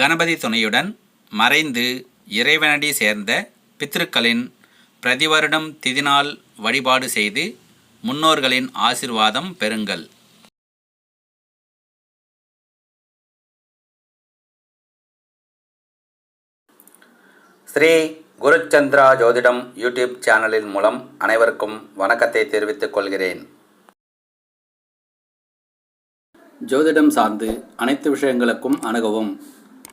கணபதி துணையுடன் மறைந்து இறைவனடி சேர்ந்த பித்ருக்களின் பிரதி வருடம் திதிநாள் வழிபாடு செய்து முன்னோர்களின் ஆசிர்வாதம் பெறுங்கள். ஸ்ரீ குருச்சந்திரா ஜோதிடம் யூடியூப் சேனலின் மூலம் அனைவருக்கும் வணக்கத்தை தெரிவித்துக் கொள்கிறேன். ஜோதிடம் சார்ந்து அனைத்து விஷயங்களுக்கும் அணுகவும்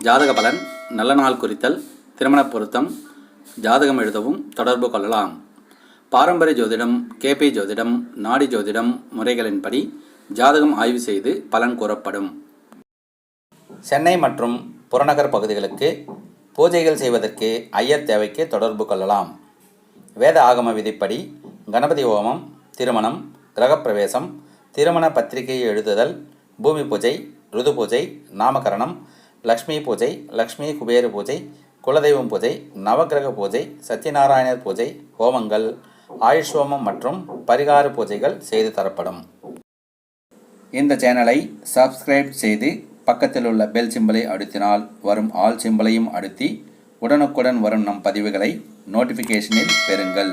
ஜாதக பலன் நல்ல நாள் குறித்தல் திருமண பொருத்தம் ஜாதகம் எழுதவும் தொடர்பு கொள்ளலாம். பாரம்பரிய ஜோதிடம் கேபி ஜோதிடம் நாடி ஜோதிடம் முறைகளின்படி ஜாதகம் ஆய்வு செய்து பலன் கூறப்படும். சென்னை மற்றும் புறநகர் பகுதிகளுக்கு பூஜைகள் செய்வதற்கு ஐயர் தேவைக்கு தொடர்பு கொள்ளலாம். வேத ஆகம விதிப்படி கணபதி ஹோமம் திருமணம் கிரகப்பிரவேசம் திருமண பத்திரிகை எழுதுதல் பூமி பூஜை ருது பூஜை நாமகரணம் லக்ஷ்மி பூஜை லக்ஷ்மி குபேர பூஜை குலதெய்வம் பூஜை நவக்கிரக பூஜை சத்யநாராயணர் பூஜை ஹோமங்கள் ஆயுஷ் ஹோமம் மற்றும் பரிகார பூஜைகள் செய்து தரப்படும். இந்த சேனலை சப்ஸ்கிரைப் செய்து பக்கத்தில் உள்ள பெல் சிம்பலை அழுத்தினால் வரும் ஆல் சிம்பலையும் அழுத்தி உடனுக்குடன் வரும் நம் பதிவுகளை நோட்டிஃபிகேஷனில் பெறுங்கள்.